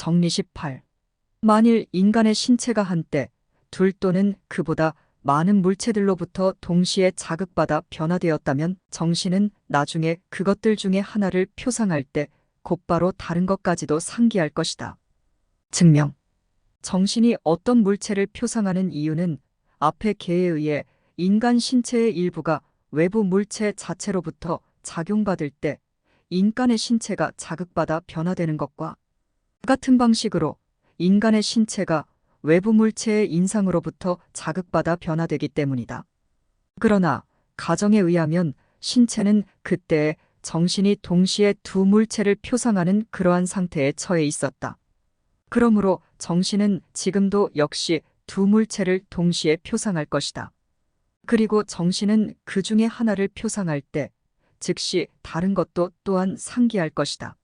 정리 18. 만일 인간의 신체가 한때 둘 또는 그보다 많은 물체들로부터 동시에 자극받아 변화되었다면 정신은 나중에 그것들 중에 하나를 표상할 때 곧바로 다른 것까지도 상기할 것이다. 증명. 정신이 어떤 물체를 표상하는 이유는 앞의 개에 의해 인간 신체의 일부가 외부 물체 자체로부터 작용받을 때 인간의 신체가 자극받아 변화되는 것과 같은 방식으로 인간의 신체가 외부 물체의 인상으로부터 자극받아 변화되기 때문이다. 그러나 가정에 의하면 신체는 그때에 정신이 동시에 두 물체를 표상하는 그러한 상태에 처해 있었다. 그러므로 정신은 지금도 역시 두 물체를 동시에 표상할 것이다. 그리고 정신은 그 중에 하나를 표상할 때 즉시 다른 것도 또한 상기할 것이다.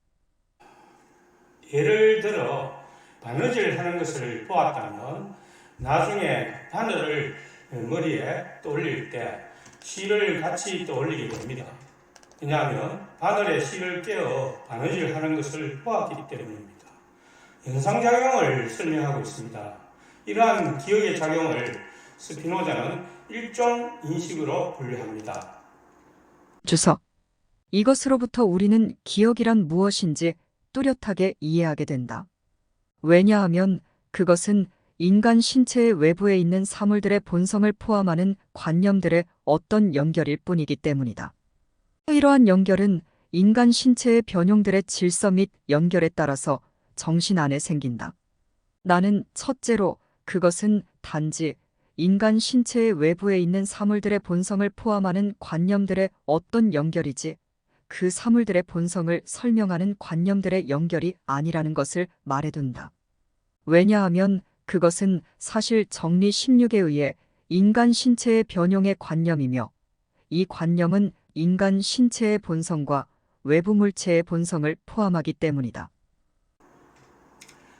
예를 들어 바느질 하는 것을 보았다면 나중에 바늘을 머리에 떠올릴 때 실을 같이 떠올리게 됩니다. 왜냐하면 바늘에 실을 깨어 바느질 하는 것을 보았기 때문입니다. 연상작용을 설명하고 있습니다. 이러한 기억의 작용을 스피노자는 일종 인식으로 분류합니다. 주석. 이것으로부터 우리는 기억이란 무엇인지 뚜렷하게 이해하게 된다. 왜냐하면 그것은 인간 신체의 외부에 있는 사물들의 본성을 포함하는 관념들의 어떤 연결일 뿐이기 때문이다. 이러한 연결은 인간 신체의 변용들의 질서 및 연결에 따라서 정신 안에 생긴다. 나는 첫째로 그것은 단지 인간 신체의 외부에 있는 사물들의 본성을 포함하는 관념들의 어떤 연결이지 그 사물들의 본성을 설명하는 관념들의 연결이 아니라는 것을 말해둔다. 왜냐하면 그것은 사실 정리 16에 의해 인간 신체의 변용의 관념이며 이 관념은 인간 신체의 본성과 외부 물체의 본성을 포함하기 때문이다.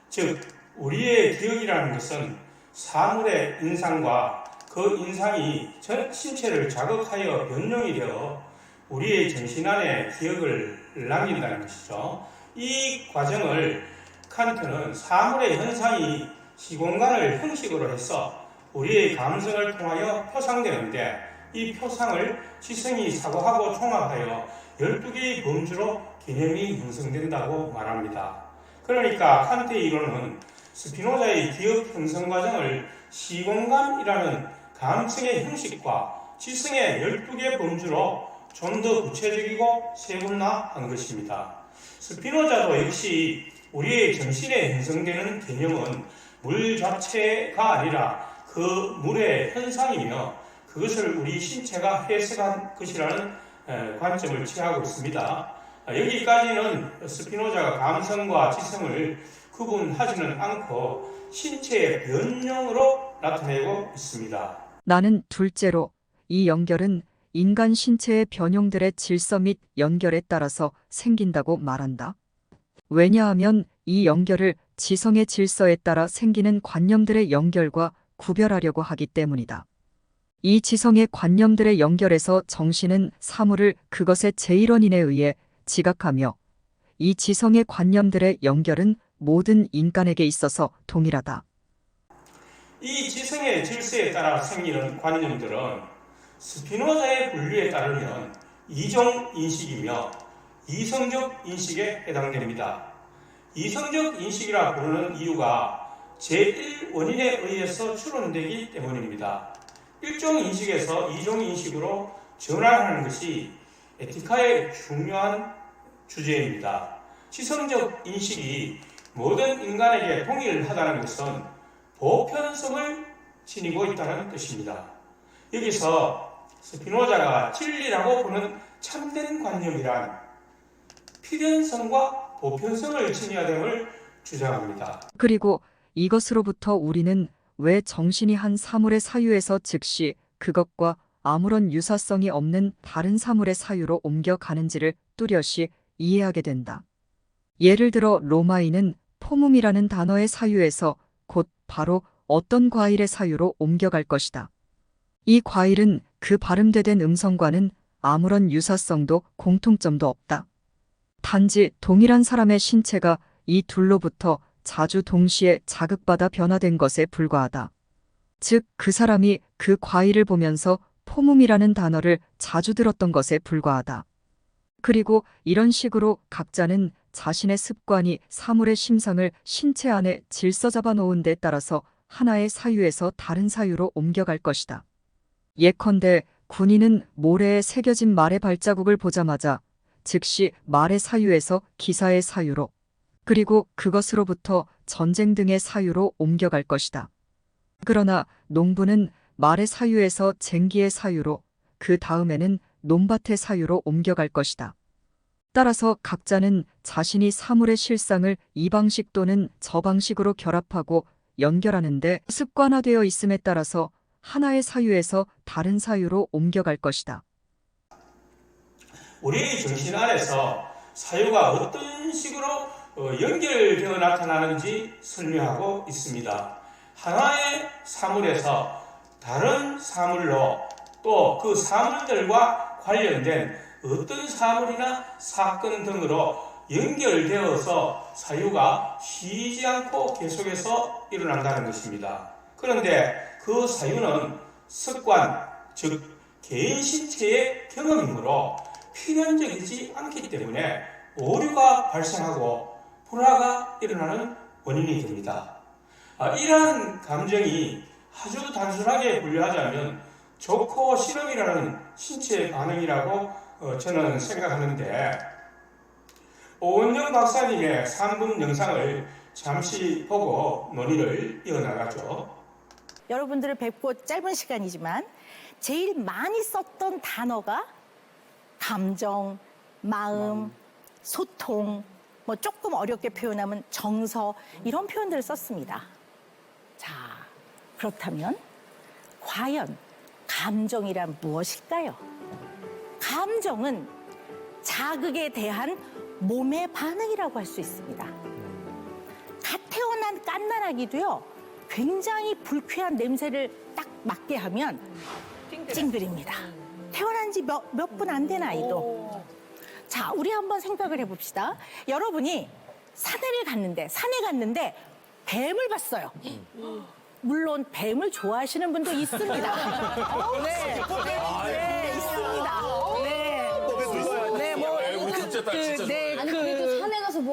즉, 우리의 기억이라는 것은 사물의 인상과 그 인상이 전 신체를 자극하여 변용이 되어 우리의 정신 안에 기억을 남긴다는 것이죠. 이 과정을 칸트는 사물의 현상이 시공간을 형식으로 해서 우리의 감성을 통하여 표상되는데 이 표상을 지성이 사고하고 총합하여 12개의 범주로 개념이 형성된다고 말합니다. 그러니까 칸트의 이론은 스피노자의 기억 형성 과정을 시공간이라는 감성의 형식과 지성의 12개 범주로 좀 더 구체적이고 세분화한 것입니다. 스피노자도 역시 우리의 정신에 형성되는 개념은 물 자체가 아니라 그 물의 현상이며 그것을 우리 신체가 해석한 것이라는 관점을 취하고 있습니다. 여기까지는 스피노자가 감성과 지성을 구분하지는 않고 신체의 변형으로 나타내고 있습니다. 나는 둘째로 이 연결은 인간 신체의 변용들의 질서 및 연결에 따라서 생긴다고 말한다. 왜냐하면 이 연결을 지성의 질서에 따라 생기는 관념들의 연결과 구별하려고 하기 때문이다. 이 지성의 관념들의 연결에서 정신은 사물을 그것의 제1원인에 의해 지각하며 이 지성의 관념들의 연결은 모든 인간에게 있어서 동일하다. 이 지성의 질서에 따라 생기는 관념들은 스피노자의 분류에 따르면 이종 인식이며 이성적 인식에 해당됩니다. 이성적 인식이라 부르는 이유가 제1원인에 의해서 추론되기 때문입니다. 일종 인식에서 이종 인식으로 전환하는 것이 에티카의 중요한 주제입니다. 지성적 인식이 모든 인간에게 동일하다는 것은 보편성을 지니고 있다는 뜻입니다. 여기서 스피노자가 진리라고 보는 참된 관념이란 필연성과 보편성을 지녀야 됨을 주장합니다. 그리고 이것으로부터 우리는 왜 정신이 한 사물의 사유에서 즉시 그것과 아무런 유사성이 없는 다른 사물의 사유로 옮겨가는지를 뚜렷이 이해하게 된다. 예를 들어 로마인은 포뭄이라는 단어의 사유에서 곧 바로 어떤 과일의 사유로 옮겨갈 것이다. 이 과일은 그 발음되된 음성과는 아무런 유사성도 공통점도 없다. 단지 동일한 사람의 신체가 이 둘로부터 자주 동시에 자극받아 변화된 것에 불과하다. 즉, 그 사람이 그 과일을 보면서 포문이라는 단어를 자주 들었던 것에 불과하다. 그리고 이런 식으로 각자는 자신의 습관이 사물의 심상을 신체 안에 질서 잡아 놓은 데 따라서 하나의 사유에서 다른 사유로 옮겨갈 것이다. 예컨대 군인은 모래에 새겨진 말의 발자국을 보자마자 즉시 말의 사유에서 기사의 사유로 그리고 그것으로부터 전쟁 등의 사유로 옮겨갈 것이다. 그러나 농부는 말의 사유에서 쟁기의 사유로 그 다음에는 논밭의 사유로 옮겨갈 것이다. 따라서 각자는 자신이 사물의 실상을 이 방식 또는 저 방식으로 결합하고 연결하는데 습관화되어 있음에 따라서 하나의 사유에서 다른 사유로 옮겨갈 것이다. 우리의 정신 안에서 사유가 어떤 식으로 어, 연결되어 나타나는지 설명하고 있습니다. 하나의 사물에서 다른 사물로 또 그 사물들과 관련된 어떤 사물이나 사건 등으로 연결되어서 사유가 쉬지 않고 계속해서 일어난다는 것입니다. 그런데 그 사유는 습관, 즉 개인 신체의 경험이므로 필연적이지 않기 때문에 오류가 발생하고 불화가 일어나는 원인이 됩니다. 아, 이러한 감정이 아주 단순하게 분류하자면 좋고 싫음이라는 신체의 반응이라고 어, 저는 생각하는데 오은영 박사님의 3분 영상을 잠시 보고 논의를 이어나가죠. 여러분들을 뵙고 짧은 시간이지만 제일 많이 썼던 단어가 감정, 마음, 소통, 뭐 조금 어렵게 표현하면 정서 이런 표현들을 썼습니다. 자, 그렇다면 과연 감정이란 무엇일까요? 감정은 자극에 대한 몸의 반응이라고 할 수 있습니다. 갓 태어난 깐난아기도요 굉장히 불쾌한 냄새를 딱 맡게 하면 찡그립니다. 태어난 지 몇 몇 분 안 된 아이도. 자, 우리 한번 생각을 해봅시다. 여러분이 산에를 갔는데 산에 갔는데 뱀을 봤어요. 물론 뱀을 좋아하시는 분도 있습니다. 네, 네, 있습니다. 네, 네, 뭐, 그, 그, 네,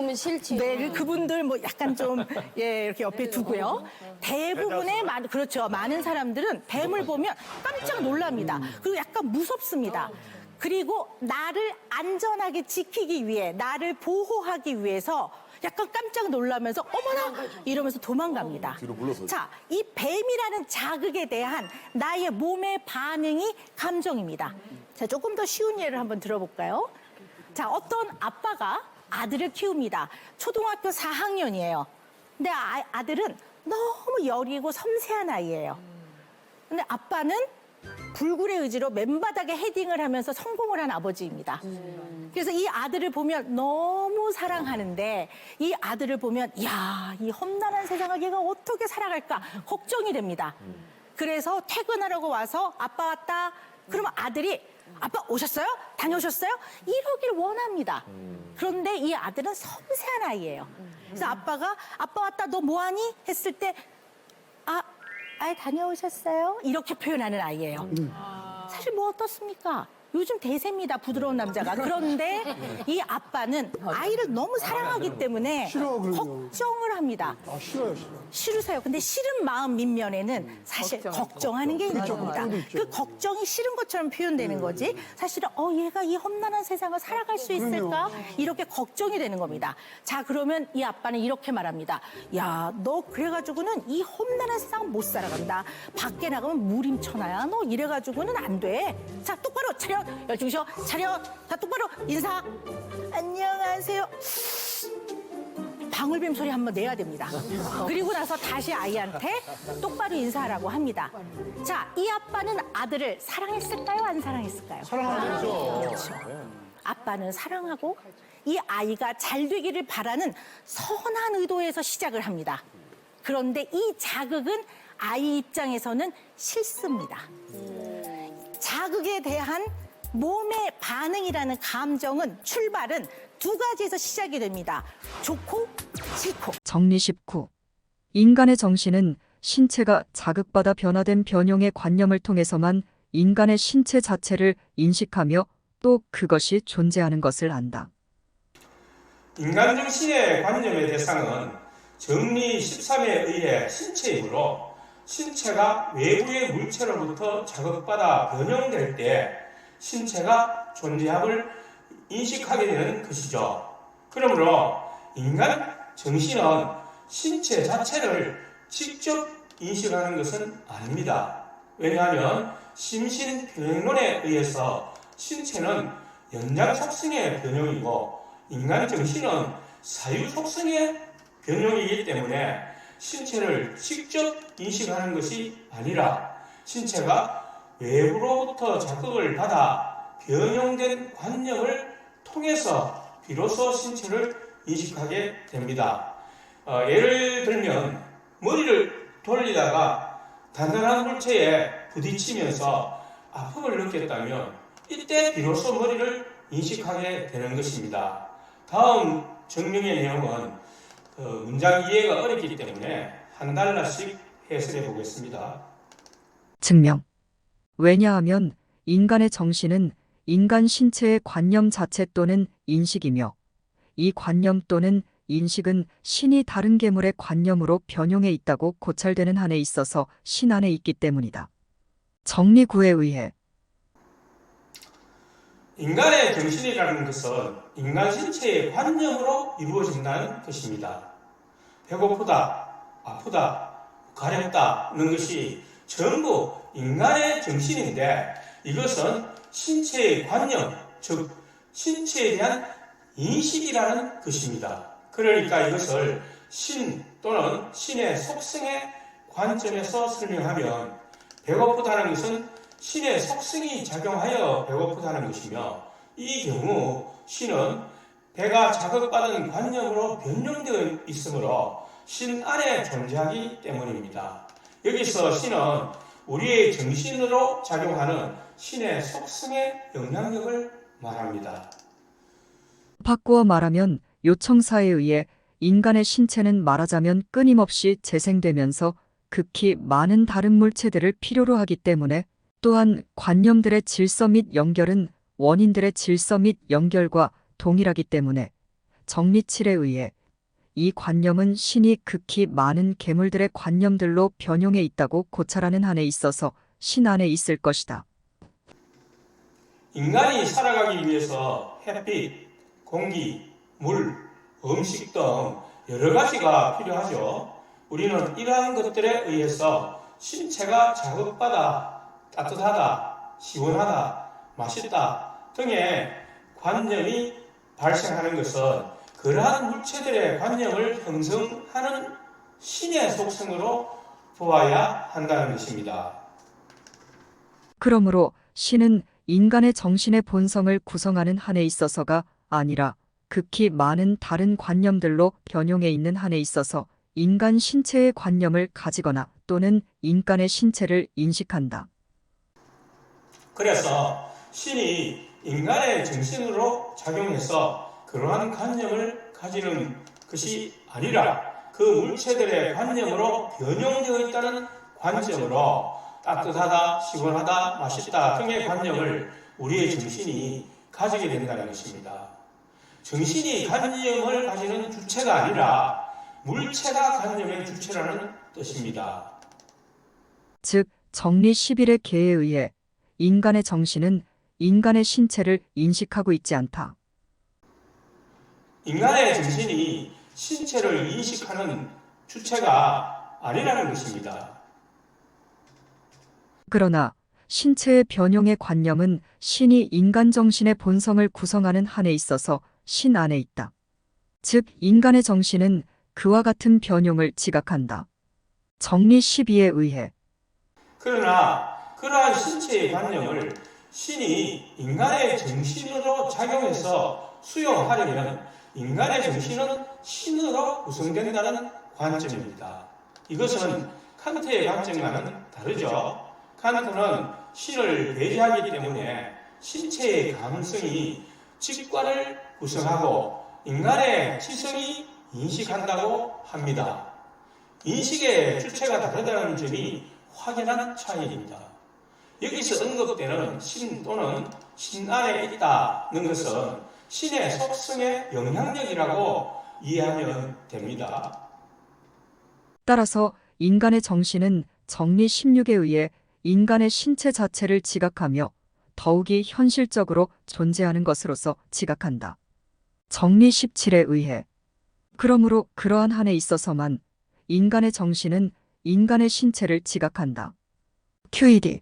보면 싫지. 네, 그 그분들 뭐 약간 좀 예, 이렇게 옆에 두고요. 대부분의 많 그렇죠. 많은 사람들은 뱀을 보면 깜짝 놀랍니다. 그리고 약간 무섭습니다. 그리고 나를 안전하게 지키기 위해 나를 보호하기 위해서 약간 깜짝 놀라면서 어머나 이러면서 도망갑니다. 자, 이 뱀이라는 자극에 대한 나의 몸의 반응이 감정입니다. 자, 조금 더 쉬운 예를 한번 들어볼까요? 자, 어떤 아빠가 아들을 키웁니다. 초등학교 4학년이에요. 근데 아, 아들은 너무 여리고 섬세한 아이예요. 근데 아빠는 불굴의 의지로 맨바닥에 헤딩을 하면서 성공을 한 아버지입니다. 그래서 이 아들을 보면 너무 사랑하는데 이 아들을 보면 야, 이 험난한 세상을 얘가 어떻게 살아갈까 걱정이 됩니다. 그래서 퇴근하려고 와서 아빠 왔다. 그러면 아들이 아빠 오셨어요? 다녀오셨어요? 이러길 원합니다. 그런데 이 아들은 섬세한 아이예요. 그래서 아빠가 아빠 왔다 너 뭐하니? 했을 때 아, 아 다녀오셨어요? 이렇게 표현하는 아이예요. 사실 뭐 어떻습니까? 요즘 대세입니다. 부드러운 남자가. 그런데 이 아빠는 아이를 너무 사랑하기 때문에 싫어, 그러면. 걱정을 합니다. 아 싫어요 싫어. 싫으세요. 근데 싫은 마음 밑면에는 사실 걱정 하는 게 있는 겁니다. 걱정도 있죠. 그 걱정이 싫은 것처럼 표현되는 거지. 사실은 어 얘가 이 험난한 세상을 살아갈 수 있을까? 이렇게 걱정이 되는 겁니다. 자 그러면 이 아빠는 이렇게 말합니다. 야 너 그래가지고는 이 험난한 세상 못 살아간다. 밖에 나가면 무림천하야. 너 이래가지고는 안 돼. 자 똑바로 차 렷. 열중셔 차렷. 자 똑바로 인사. 안녕하세요. 방울뱀 소리 한번 내야 됩니다. 그리고 나서 다시 아이한테 똑바로 인사하라고 합니다. 자, 이 아빠는 아들을 사랑했을까요? 안 사랑했을까요? 사랑하죠. 그렇죠. 아빠는 사랑하고 이 아이가 잘 되기를 바라는 선한 의도에서 시작을 합니다. 그런데 이 자극은 아이 입장에서는 싫습니다. 자극에 대한 몸의 반응이라는 감정은 출발은 두 가지에서 시작이 됩니다. 좋고 싫고. 정리 19. 인간의 정신은 신체가 자극받아 변화된 변형의 관념을 통해서만 인간의 신체 자체를 인식하며 또 그것이 존재하는 것을 안다. 인간 정신의 관념의 대상은 정리 13에 의해 신체이므로 신체가 외부의 물체로부터 자극받아 변형될 때 신체가 존재함을 인식하게 되는 것이죠. 그러므로 인간 정신은 신체 자체를 직접 인식하는 것은 아닙니다. 왜냐하면 심신 변형론에 의해서 신체는 연장 속성의 변형이고 인간 정신은 사유 속성의 변형이기 때문에 신체를 직접 인식하는 것이 아니라 신체가 외부로부터 자극을 받아 변형된 관념을 통해서 비로소 신체를 인식하게 됩니다. 어, 예를 들면 머리를 돌리다가 단단한 물체에 부딪히면서 아픔을 느꼈다면 이때 비로소 머리를 인식하게 되는 것입니다. 다음 정명의 내용은 어, 문장 이해가 어렵기 때문에 한 달러씩 해설해 보겠습니다. 증명. 왜냐하면 인간의 정신은 인간 신체의 관념 자체 또는 인식이며 이 관념 또는 인식은 신이 다른 괴물의 관념으로 변형해 있다고 고찰되는 한에 있어서 신 안에 있기 때문이다. 정리구에 의해 인간의 정신이라는 것은 인간 신체의 관념으로 이루어진다는 것입니다. 배고프다, 아프다, 가렵다는 것이 전부 인간의 정신인데 이것은 신체의 관념, 즉 신체에 대한 인식이라는 것입니다. 그러니까 이것을 신 또는 신의 속성의 관점에서 설명하면 배고프다는 것은 신의 속성이 작용하여 배고프다는 것이며 이 경우 신은 배가 자극받은 관념으로 변형되어 있으므로 신 안에 존재하기 때문입니다. 여기서 신은 우리의 정신으로 작용하는 신의 속성의 영향력을 말합니다. 바꾸어 말하면 요청사에 의해 인간의 신체는 말하자면 끊임없이 재생되면서 극히 많은 다른 물체들을 필요로 하기 때문에 또한 관념들의 질서 및 연결은 원인들의 질서 및 연결과 동일하기 때문에 정리칠에 의해 이 관념은 신이 극히 많은 괴물들의 관념들로 변형해 있다고 고찰하는 한에 있어서 신 안에 있을 것이다. 인간이 살아가기 위해서 햇빛, 공기, 물, 음식 등 여러 가지가 필요하죠. 우리는 이러한 것들에 의해서 신체가 자극받아 따뜻하다, 시원하다, 맛있다 등의 관념이 발생하는 것은 그러한 물체들의 관념을 형성하는 신의 속성으로 보아야 한다는 것입니다. 그러므로 신은 인간의 정신의 본성을 구성하는 한에 있어서가 아니라 극히 많은 다른 관념들로 변용해 있는 한에 있어서 인간 신체의 관념을 가지거나 또는 인간의 신체를 인식한다. 그래서 신이 인간의 정신으로 작용해서 그러한 관념을 가지는 것이 아니라 그 물체들의 관념으로 변형되어 있다는 관점으로 따뜻하다, 시원하다, 맛있다 등의 관념을 우리의 정신이 가지게 된다는 것입니다. 정신이 관념을 가지는 주체가 아니라 물체가 관념의 주체라는 뜻입니다. 즉 정리 11의 계에 의해 인간의 정신은 인간의 신체를 인식하고 있지 않다. 인간의 정신이 신체를 인식하는 주체가 아니라는 것입니다. 그러나 신체의 변형의 관념은 신이 인간 정신의 본성을 구성하는 한에 있어서 신 안에 있다. 즉 인간의 정신은 그와 같은 변형을 지각한다. 정리 12에 의해 그러나 그러한 신체의 관념을 신이 인간의 정신으로 작용해서 수용하려면 인간의 정신은 신으로 구성된다는 관점입니다. 이것은 칸트의 관점과는 다르죠. 칸트는 신을 배제하기 때문에 신체의 가능성이 직관을 구성하고 인간의 지성이 인식한다고 합니다. 인식의 주체가 다르다는 점이 확연한 차이입니다. 여기서 언급되는 신 또는 신 안에 있다는 것은 신의 속성의 영향력이라고 이해하면 됩니다. 따라서 인간의 정신은 정리 16에 의해 인간의 신체 자체를 지각하며 더욱이 현실적으로 존재하는 것으로서 지각한다. 정리 17에 의해 그러므로 그러한 한에 있어서만 인간의 정신은 인간의 신체를 지각한다. QED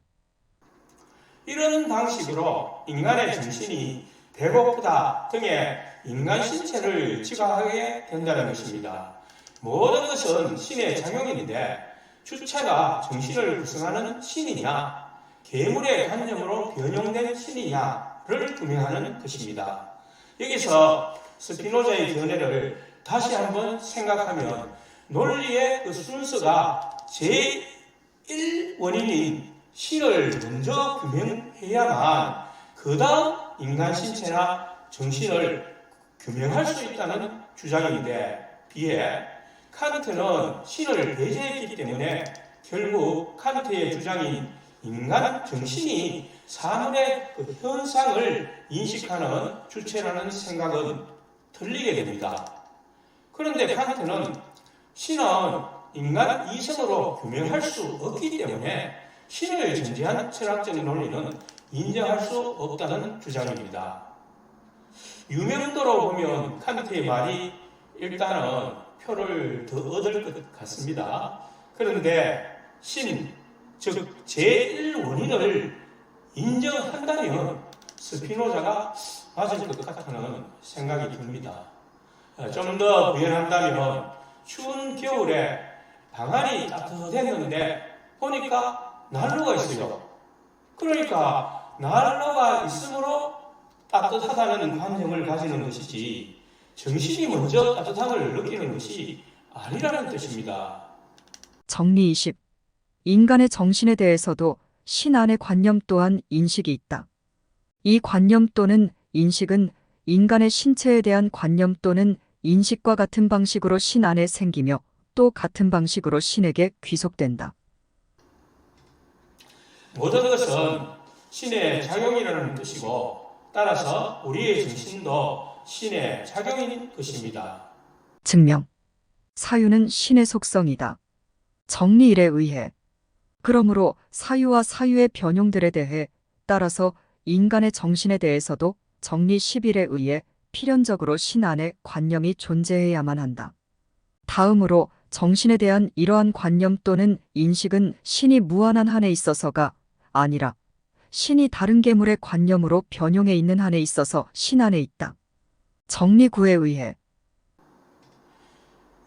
이런 방식으로 인간의 정신이 배고프다 등의 인간 신체를 지각하게 된다는 것입니다. 모든 것은 신의 작용인데 주체가 정신을 구성하는 신이냐 괴물의 관념으로 변형된 신이냐를 구명하는 것입니다. 여기서 스피노자의 견해를 다시 한번 생각하면 논리의 그 순서가 제1 원인인 신을 먼저 규명해야만 그 다음 인간 신체나 정신을 규명할 수 있다는 주장인데 비해 칸트는 신을 배제했기 때문에 결국 칸트의 주장인 인간 정신이 사물의 그 현상을 인식하는 주체라는 생각은 틀리게 됩니다. 그런데 칸트는 신은 인간 이성으로 규명할 수 없기 때문에 신을 전제한 철학적 논리는 인정할 수 없다는 주장입니다. 유명도로 보면 칸트의 말이 일단은 표를 더 얻을 것 같습니다. 그런데 신, 즉 제1원인을 인정한다면 스피노자가 맞을 것 같다는 생각이 듭니다. 좀 더 부연한다면 추운 겨울에 방안이 따뜻했는데 보니까 난로가 있어요. 그러니까 난로가 있으므로 따뜻하다는 관념을 가지는 것이지 정신이 먼저 따뜻함을 느끼는 것이 아니라는 뜻입니다. 정리 20 인간의 정신에 대해서도 신 안의 관념 또한 인식이 있다. 이 관념 또는 인식은 인간의 신체에 대한 관념 또는 인식과 같은 방식으로 신 안에 생기며 또 같은 방식으로 신에게 귀속된다. 모든 것은 신의 작용이라는 뜻이고 따라서 우리의 정신도 신의 작용인 것입니다. 증명. 사유는 신의 속성이다. 정리 1에 의해. 그러므로 사유와 사유의 변용들에 대해 따라서 인간의 정신에 대해서도 정리 11에 의해 필연적으로 신 안에 관념이 존재해야만 한다. 다음으로 정신에 대한 이러한 관념 또는 인식은 신이 무한한 한에 있어서가 아니라 신이 다른 괴물의 관념으로 변용해 있는 한에 있어서 신 안에 있다. 정리 9에 의해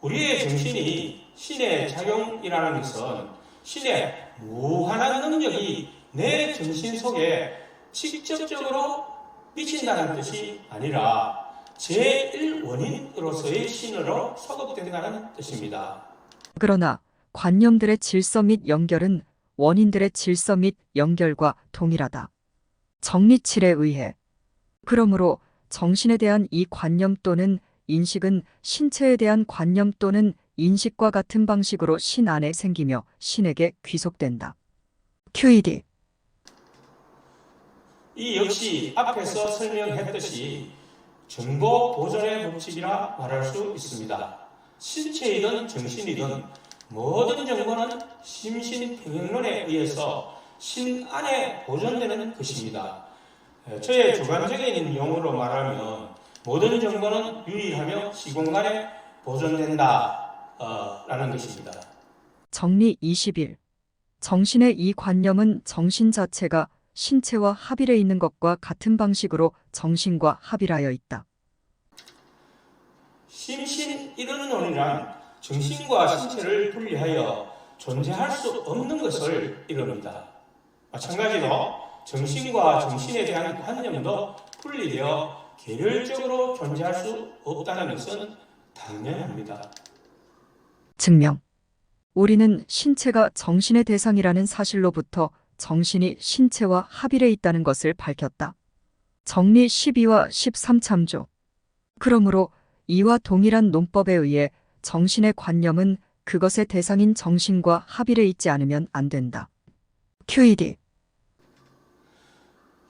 우리의 정신이 신의 작용이라는 것은 신의 무한한 능력이 내 정신 속에 직접적으로 미친다는 뜻이 아니라 제1원인으로서의 신으로 소급된다는 뜻입니다. 그러나 관념들의 질서 및 연결은 원인들의 질서 및 연결과 동일하다. 정리 7에 의해. 그러므로 정신에 대한 이 관념 또는 인식은 신체에 대한 관념 또는 인식과 같은 방식으로 신 안에 생기며 신에게 귀속된다. QED 이 역시 앞에서 설명했듯이 정보 보존의 법칙이라 말할 수 있습니다. 신체이든 정신이든 모든 정보는 심신평형론에 의해서 신 안에 보존되는 것입니다. 에, 저의 주관적인 용어로 말하면 모든 정보는 유일하며 시공간에 보존된다 어, 라는 것입니다. 정리 21 정신의 이 관념은 정신 자체가 신체와 합일해 있는 것과 같은 방식으로 정신과 합일하여 있다. 심신 이르는론이란 정신과 신체를 분리하여 존재할 수 없는 것을 이릅니다. 마찬가지로 정신과 정신에 대한 관념도 분리되어 개별적으로 존재할 수 없다는 것은 당연합니다. 증명. 우리는 신체가 정신의 대상이라는 사실로부터 정신이 신체와 합일해 있다는 것을 밝혔다. 정리 12와 13참조. 그러므로 이와 동일한 논법에 의해 정신의 관념은 그것의 대상인 정신과 합일해 있지 않으면 안 된다. QED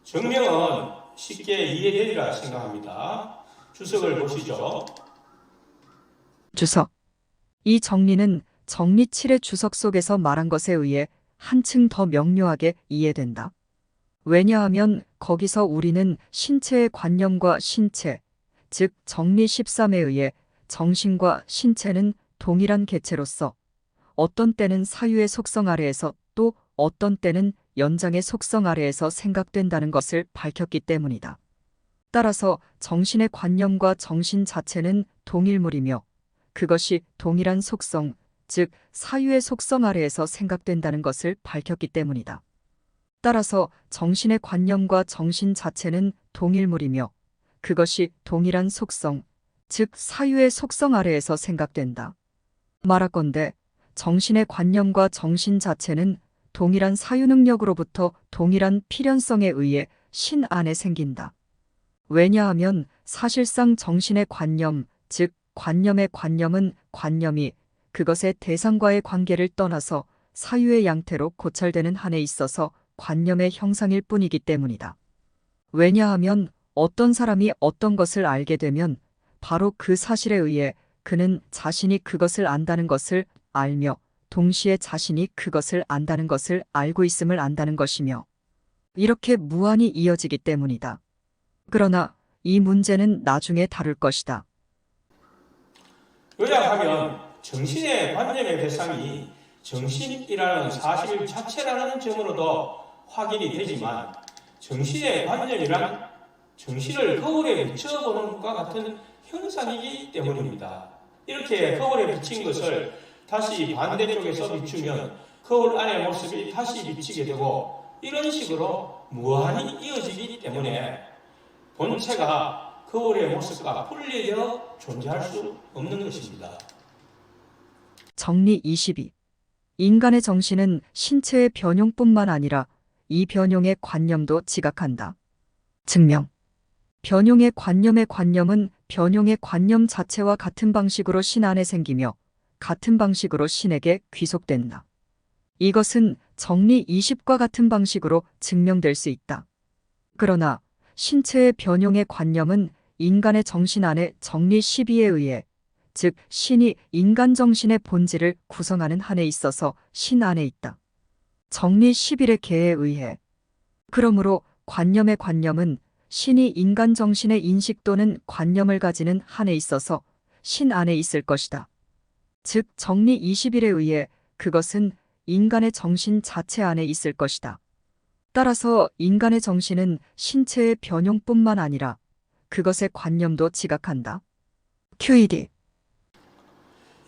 정명은 쉽게 이해되리라 생각합니다. 주석을 보시죠. 주석. 이 정리는 정리 7의 주석 속에서 말한 것에 의해 한층 더 명료하게 이해된다. 왜냐하면 거기서 우리는 신체의 관념과 신체, 즉 정리 13에 의해 정신과 신체는 동일한 개체로서 어떤 때는 사유의 속성 아래에서 또 어떤 때는 연장의 속성 아래에서 생각된다는 것을 밝혔기 때문이다. 따라서 정신의 관념과 정신 자체는 동일물이며 그것이 동일한 속성, 즉 사유의 속성 아래에서 생각된다는 것을 밝혔기 때문이다. 따라서 정신의 관념과 정신 자체는 동일물이며 그것이 동일한 속성, 즉 사유의 속성 아래에서 생각된다. 말하건대 정신의 관념과 정신 자체는 동일한 사유 능력으로부터 동일한 필연성에 의해 신 안에 생긴다. 왜냐하면 사실상 정신의 관념, 즉 관념의 관념은 관념이 그것의 대상과의 관계를 떠나서 사유의 양태로 고찰되는 한에 있어서 관념의 형상일 뿐이기 때문이다. 왜냐하면 어떤 사람이 어떤 것을 알게 되면 바로 그 사실에 의해 그는 자신이 그것을 안다는 것을 알며 동시에 자신이 그것을 안다는 것을 알고 있음을 안다는 것이며 이렇게 무한히 이어지기 때문이다. 그러나 이 문제는 나중에 다룰 것이다. 요약하면 정신의 관념의 대상이 정신이라는 사실 자체라는 점으로도 확인이 되지만 정신의 관념이란 정신을 거울에 비춰보는 것과 같은 형상이기 때문입니다. 이렇게 거울에 비친 것을 다시 반대쪽에서 비추면 거울 안의 모습이 다시 비치게 되고 이런 식으로 무한히 이어지기 때문에 본체가 거울의 모습과 분리되어 존재할 수 없는 것입니다. 정리 22. 인간의 정신은 신체의 변용뿐만 아니라 이 변용의 관념도 지각한다. 증명. 변용의 관념의 관념은 변용의 관념 자체와 같은 방식으로 신 안에 생기며 같은 방식으로 신에게 귀속된다. 이것은 정리 20과 같은 방식으로 증명될 수 있다. 그러나 신체의 변용의 관념은 인간의 정신 안에 정리 12에 의해 즉 신이 인간 정신의 본질을 구성하는 한에 있어서 신 안에 있다. 정리 11의 계에 의해 그러므로 관념의 관념은 신이 인간 정신의 인식 또는 관념을 가지는 한에 있어서 신 안에 있을 것이다. 즉 정리 21에 의해 그것은 인간의 정신 자체 안에 있을 것이다. 따라서 인간의 정신은 신체의 변용뿐만 아니라 그것의 관념도 지각한다. QED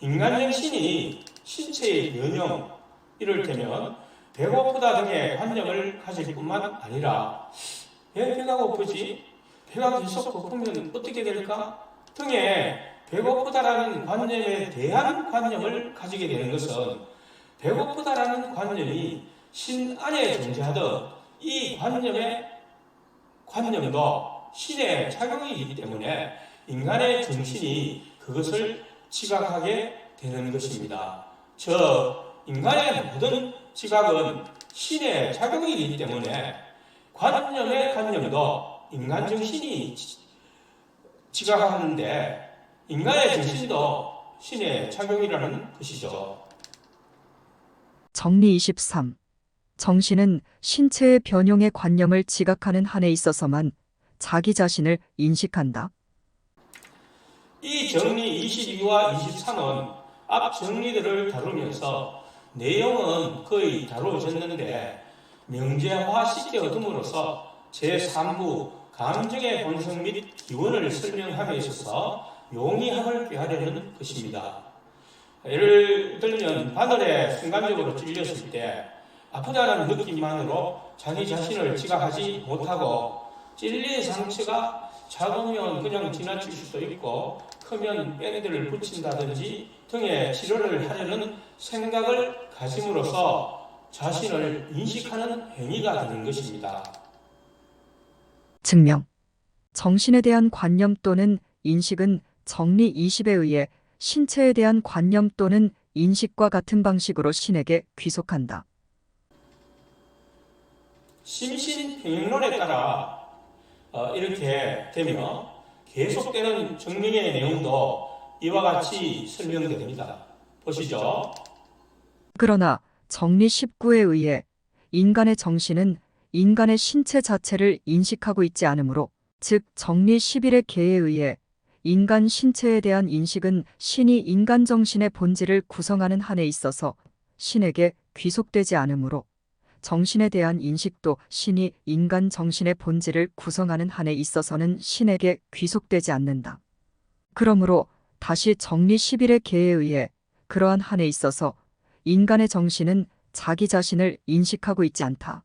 인간 정신이 신체의 변형, 이를테면 배고프다 등의 관념을 가질 뿐만 아니라 왜 배가 고프지? 배가 계속 고프면 어떻게 될까? 등의 배고프다라는 관념에 대한 관념을 가지게 되는 것은 배고프다라는 관념이 신 안에 존재하던 이 관념의 관념도 신의 작용이기 때문에 인간의 정신이 그것을 지각하게 되는 것입니다. 저 인간의 모든 지각은 신의 작용이기 때문에 관념의 관념도 인간 정신이 지- 지각하는데 인간의 정신도 신의 작용이라는 것이죠. 정리 23. 정신은 신체의 변용의 관념을 지각하는 한에 있어서만 자기 자신을 인식한다. 이 정리 22와 23은 앞 정리들을 다루면서 내용은 거의 다루어졌는데 명제화시켜 둠으로써 제3부 감정의 본성 및 기원을 설명함에 있어서 용이함을 꾀하려는 것입니다. 예를 들면 바늘에 순간적으로 찔렸을 때 아프다는 느낌만으로 자기 자신을 지각하지 못하고 찔린 상처가 작으면 그냥 지나칠 수도 있고 크면 밴드를 붙인다든지 등의 치료를 하려는 생각을 가짐으로써 자신을 인식하는 행위가 되는 것입니다. 증명. 정신에 대한 관념 또는 인식은 정리 20에 의해 신체에 대한 관념 또는 인식과 같은 방식으로 신에게 귀속한다. 심신평행론에 따라 어, 이렇게 되며 계속되는 정리의 내용도 이와 같이 설명됩니다. 보시죠. 그러나 정리 19에 의해 인간의 정신은 인간의 신체 자체를 인식하고 있지 않으므로 즉 정리 11의 계에 의해 인간 신체에 대한 인식은 신이 인간 정신의 본질을 구성하는 한에 있어서 신에게 귀속되지 않으므로 정신에 대한 인식도 신이 인간 정신의 본질을 구성하는 한에 있어서는 신에게 귀속되지 않는다. 그러므로 다시 정리 11의 계에 의해 그러한 한에 있어서 인간의 정신은 자기 자신을 인식하고 있지 않다.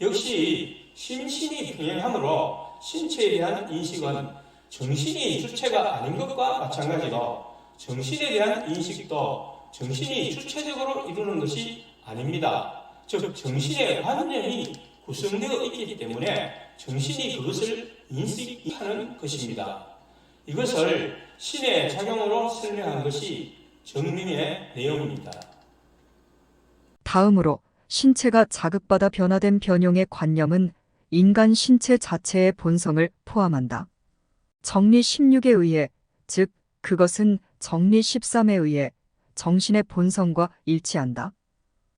역시 심신이 평행하므로 신체에 대한 인식은 정신이 주체가 아닌 것과 마찬가지로 정신에 대한 인식도 정신이 주체적으로 이루는 것이 아닙니다. 즉 정신의 관념이 구성되어 있기 때문에 정신이 그것을 인식하는 것입니다. 이것을 신의 작용으로 설명한 것이 정림의 내용입니다. 다음으로 신체가 자극받아 변화된 변용의 관념은 인간 신체 자체의 본성을 포함한다. 정리 16에 의해, 즉, 그것은 정리 13에 의해 정신의 본성과 일치한다.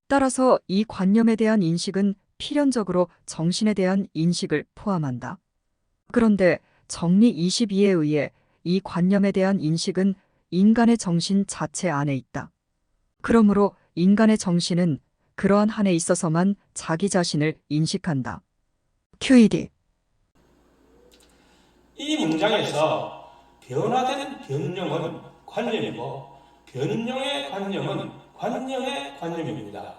따라서 이 관념에 대한 인식은 필연적으로 정신에 대한 인식을 포함한다. 그런데 정리 22에 의해 이 관념에 대한 인식은 인간의 정신 자체 안에 있다. 그러므로 인간의 정신은 그러한 한에 있어서만 자기 자신을 인식한다. QED 이 문장에서 변화되는 변령은 관념이고 변령의 관념은 관념의 관념입니다.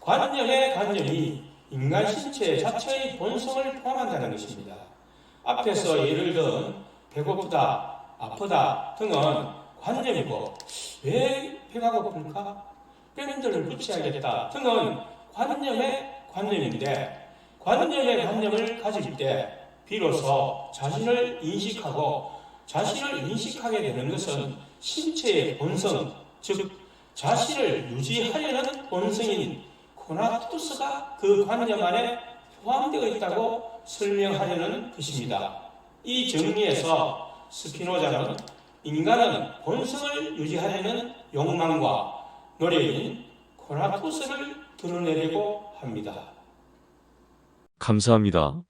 관념의 관념이 인간 신체 자체의 본성을 포함한다는 것입니다. 앞에서 예를 든 배고프다, 아프다 등은 관념이고 왜 배가 고플까? 뼈민들을 붙여야겠다 등은 관념의 관념인데 관념의 관념을 가질 때 비로소 자신을 인식하고 자신을 인식하게 되는 것은 신체의 본성, 즉 자신을 유지하려는 본성인 코나투스가 그 관념 안에 포함되어 있다고 설명하려는 것입니다. 이 정리에서 스피노자는 인간은 본성을 유지하려는 욕망과 노력인 코나투스를 드러내려고 합니다. 감사합니다.